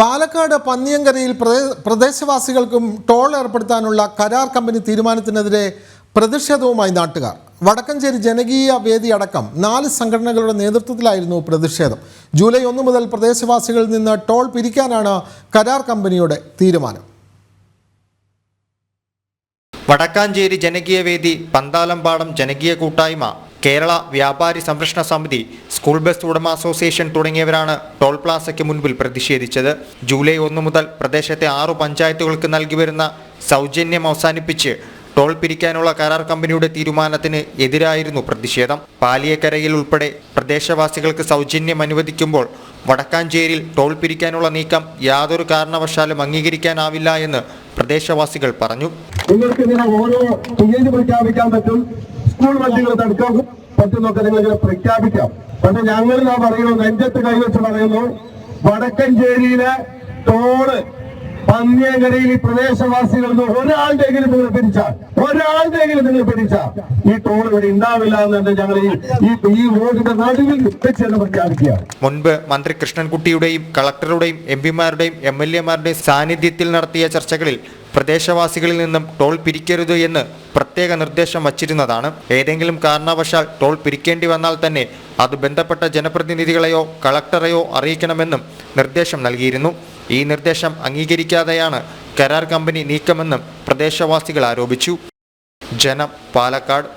പാലക്കാട് പന്നിയങ്കരയിൽ പ്രദേ- പ്രദേശവാസികൾക്കും ടോൾ ഏർപ്പെടുത്താനുള്ള കരാർ കമ്പനി തീരുമാനത്തിനെതിരെ പ്രതിഷേധവുമായി നാട്ടുകാർ. വടക്കഞ്ചേരി ജനകീയ വേദി അടക്കം നാല് സംഘടനകളുടെ നേതൃത്വത്തിലായിരുന്നു പ്രതിഷേധം. ജൂലൈ ഒന്ന് മുതൽ പ്രദേശവാസികളിൽ നിന്ന് ടോൾ പിരിക്കാനാണ് കരാർ കമ്പനിയുടെ തീരുമാനം. വടക്കാഞ്ചേരി ജനകീയ വേദി പന്താലംപാടം ജനകീയ കൂട്ടായ്മ കേരള വ്യാപാരി സംരക്ഷണ സമിതി സ്കൂൾ ബസ് ഉടമ അസോസിയേഷൻ തുടങ്ങിയവരാണ് ടോൾ പ്ലാസയ്ക്ക് മുൻപിൽ പ്രതിഷേധിച്ചത്. ജൂലൈ ഒന്ന് മുതൽ പ്രദേശത്തെ ആറു പഞ്ചായത്തുകൾക്ക് നൽകി വരുന്ന സൗജന്യം അവസാനിപ്പിച്ച് ടോൾ പിരിക്കാനുള്ള കരാർ കമ്പനിയുടെ തീരുമാനത്തിന് എതിരായിരുന്നു പ്രതിഷേധം. പാലിയക്കരയിൽ ഉൾപ്പെടെ പ്രദേശവാസികൾക്ക് സൗജന്യം അനുവദിക്കുമ്പോൾ വടക്കാഞ്ചേരിയിൽ ടോൾ പിരിക്കാനുള്ള നീക്കം യാതൊരു കാരണവശാലും അംഗീകരിക്കാനാവില്ല എന്ന് പ്രദേശവാസികൾ പറഞ്ഞു. നിങ്ങൾക്ക് ഓരോ പ്രഖ്യാപിക്കാൻ പറ്റും? സ്കൂൾ വണ്ടികൾ തടുക്കാൻ പറ്റുന്നൊക്കെ നിങ്ങൾ ഇങ്ങനെ പ്രഖ്യാപിക്കാം. പക്ഷെ ഞങ്ങൾ ഞാൻ പറയുന്നു നെഞ്ചത്ത് കൈവച്ച് പറയുന്നു വടക്കഞ്ചേരിയിലെ ടോൾ പന്നിയങ്കരയിൽ ഈ പ്രദേശവാസികളിൽ നിന്ന് ഒരാളുടെയെങ്കിലും നിങ്ങൾ പിരിച്ചാൽ ഒരാളുടെയെങ്കിലും നിങ്ങൾ പിടിച്ച ഈ ടോൾ ഇവിടെ ഉണ്ടാവില്ല എന്നുണ്ട് ഞങ്ങൾ ഈ- ഈ റോഡിന്റെ നടുവിൽ വെച്ച് തന്നെ പ്രഖ്യാപിക്കുക. മുൻപ് മന്ത്രി കൃഷ്ണൻകുട്ടിയുടെയും കളക്ടറുടെയും എം പിമാരുടെയും എം എൽ എമാരുടെയും സാന്നിധ്യത്തിൽ നടത്തിയ ചർച്ചകളിൽ പ്രദേശവാസികളിൽ നിന്നും ടോൾ പിരിക്കരുത് എന്ന് പ്രത്യേക നിർദ്ദേശം വച്ചിരുന്നതാണ്. ഏതെങ്കിലും കാരണവശാൽ ടോൾ പിരിക്കേണ്ടി വന്നാൽ തന്നെ അത് ബന്ധപ്പെട്ട ജനപ്രതിനിധികളെയോ കളക്ടറെയോ അറിയിക്കണമെന്നും നിർദ്ദേശം നൽകിയിരുന്നു. ഈ നിർദ്ദേശം അംഗീകരിക്കാതെയാണ് കരാർ കമ്പനി നീക്കമെന്നും പ്രദേശവാസികൾ ആരോപിച്ചു. ജനം പാലക്കാട്